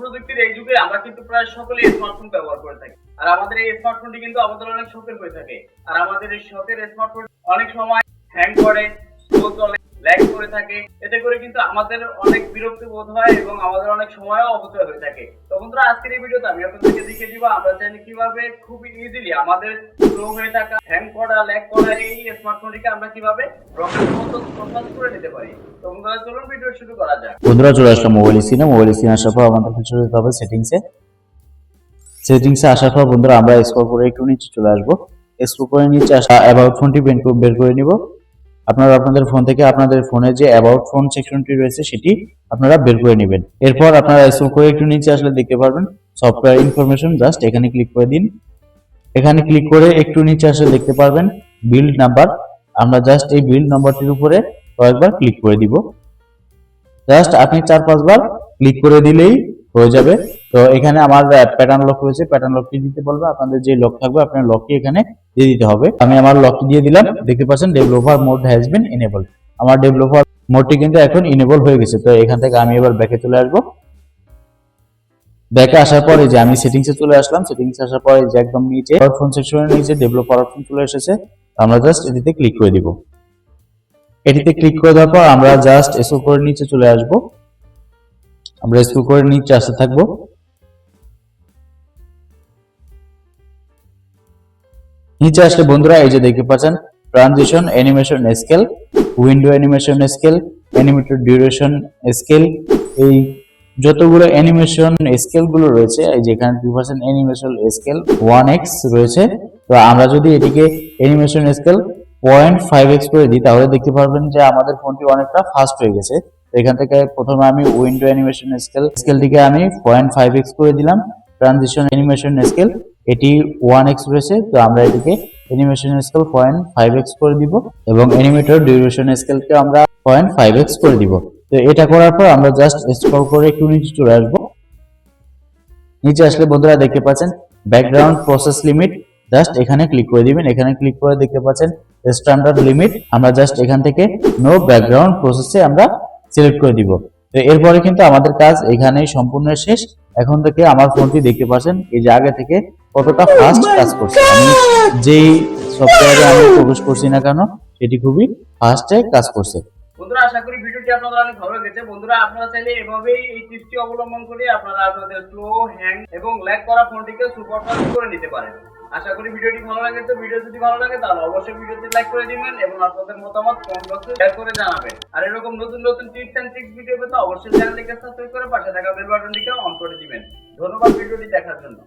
প্রযুক্তির এই যুগে আমরা কিন্তু প্রায় সকলেই স্মার্টফোন ব্যবহার করে থাকি। আর আমাদের এই স্মার্টফোনটি কিন্তু আমাদের অনেক শখের হয়ে থাকে। আর আমাদের এই শখের স্মার্টফোন অনেক সময় হ্যাং করে স্লো চলে। ল্যাগ করে থাকে। এতে করে কিন্তু আমাদের অনেক বিরক্তি বোধ হয় এবং আমাদের অনেক সময়ও অপচয় হয়ে থাকে। তো বন্ধুরা, আজকের এই ভিডিওতে আমি আপনাদেরকে দেখিয়ে দিব, আমরা চাইলে কীভাবে খুব ইজিলি আমাদের স্লো হয়ে থাকা হ্যাং করা ল্যাগ করা এই স্মার্টফোনটিকে আমরা কীভাবে করে নিতে পারি। তো বন্ধুরা, চলুন ভিডিও শুরু করা যাক। বন্ধুরা, চলে আসলাম মোবাইল স্ক্রিনে মোবাইল স্ক্রিনে আসার পর আমাদের কিছু হবে সেটিংসে সেটিংসে আসার পর বন্ধুরা, আমরা করে একটু নিচে চলে আসব। করে নিচে আসা অ্যাবাউট ফোনটি বের করে নিব। আপনারা আপনাদের ফোন থেকে আপনাদের ফোনে যে অ্যাবাউট ফোন সেকশনটি রয়েছে সেটি আপনারা বের করে নেবেন। এরপর আপনারা স্ক্রল করে একটু নিচে আসলে দেখতে পারবেন। সফটওয়্যার ইনফরমেশন জাস্ট এখানে ক্লিক করে দিন। এখানে ক্লিক করে একটু নিচে আসলে দেখতে পারবেন বিল্ড নাম্বার আমরা জাস্ট এই বিল্ড নাম্বারটির উপরে কয়েকবার ক্লিক করে দিব। জাস্ট আপনি চার পাঁচবার ক্লিক করে দিলেই হয়ে যাবে। তো এখানে আমার প্যাটার্ন লক রয়েছে। প্যাটার্ন লকটি দিতে বলবে? আপনাদের যে লক থাকবে, আপনার লকটি এখানে দিয়ে দিতে হবে। আমি আমার লকটি দিয়ে দিলাম। দেখতে পাচ্ছেন developer mode has been enable আমার ডেভেলপার মোডটি কিন্তু এখন ইনেবল হয়ে গেছে। তো এখান থেকে আমি এবার ব্যাকে চলে আসব। ব্যাকে আসার পরে যে আমি সেটিংসে চলে আসলাম। সেটিংস আসার পরে যে একদম নিচে ফোন সেকশনের নিচে ডেভেলপার অপশন চলে এসেছে। আমরা জাস্ট এটিতে ক্লিক করে দিব। এটিতে ক্লিক করে দেওয়ার পর আমরা জাস্ট এসো করে নিচে চলে আসব। আমরা স্ক্রল করে নিচে আসতে থাকব। নিচে আসলে বন্ধুরা এই যে দেখতে পাচ্ছেন transition animation scale window animation scale animated duration scale এই যতগুলো অ্যানিমেশন স্কেলগুলো রয়েছে, এই যে এখানে দুই percent animation scale one x রয়েছে। তো আমরা যদি এটিকে animation scale point five x করে দিই, তাহলে দেখতে পারবেন যে আমাদের ফোনটি অনেকটা ফাস্ট হয়ে গেছে। এখান থেকে প্রথমে আমি উইন্ডো অ্যানিমেশন স্কেল স্কেলটিকে আমি পয়েন্ট ফাইভ এক্স করে দিলাম। ট্রানজিশন অ্যানিমেশন স্কেল, এটি ওয়ান এক্স রয়েছে, তো আমরা এটিকে animation scale point five x করে দিব এবং অ্যানিমেটর ডিউরেশন স্কেলকে আমরা পয়েন্ট ফাইভ এক্স করে দিব। তো এটা করার পর আমরা জাস্ট স্ক্রল করে একটু নিচে চলে আসব। নিচে আসলে বন্ধুরা দেখতে পাচ্ছেন ব্যাকগ্রাউন্ড প্রসেস লিমিট জাস্ট এখানে ক্লিক করে দিবেন। এখানে ক্লিক করে দেখতে পাচ্ছেন স্ট্যান্ডার্ড লিমিট আমরা জাস্ট এখান থেকে নো ব্যাকগ্রাউন্ড প্রসেসে আমরা সিলেক্ট করে দিব। তো এরপরে কিন্তু আমাদের কাজ এখানেই সম্পূর্ণ শেষ। এখন থেকে আমার ফোনটি দেখতে পাচ্ছেন এই যে আগে থেকে কতটা ফাস্ট কাজ করছে। আমি যেই সফটওয়্যারে আমি প্রবেশ করছি না কেন সেটি খুবই ফাস্টে কাজ করছে। বন্ধুরা আশা করি ভিডিওটি আপনাদের অনেক ভালো লেগেছে। বন্ধুরা আপনারা চাইলে এভাবেই এই টিপসটি অবলম্বন করে আপনারা আপনাদের স্লো হ্যাং এবং ল্যাগ করা ফোনটিকে সুপার ফাস্ট করে নিতে পারেন। আশা করি ভিডিওটি ভালো লাগে, তো ভিডিও যদি ভালো লাগে তাহলে অবশ্যই ভিডিওটি লাইক করে দিবেন এবং আপনাদের মতামত কমেন্ট বক্সে শেয়ার করে জানাবেন। আর এরকম নতুন নতুন টিপস এন্ড ট্রিক্স ভিডিও পেতে অবশ্যই চ্যানেলটিকে সাবস্ক্রাইব করে পাশে থাকা বেল বাটনটিকে অন করে দিবেন। ধন্যবাদ ভিডিওটি দেখার জন্য।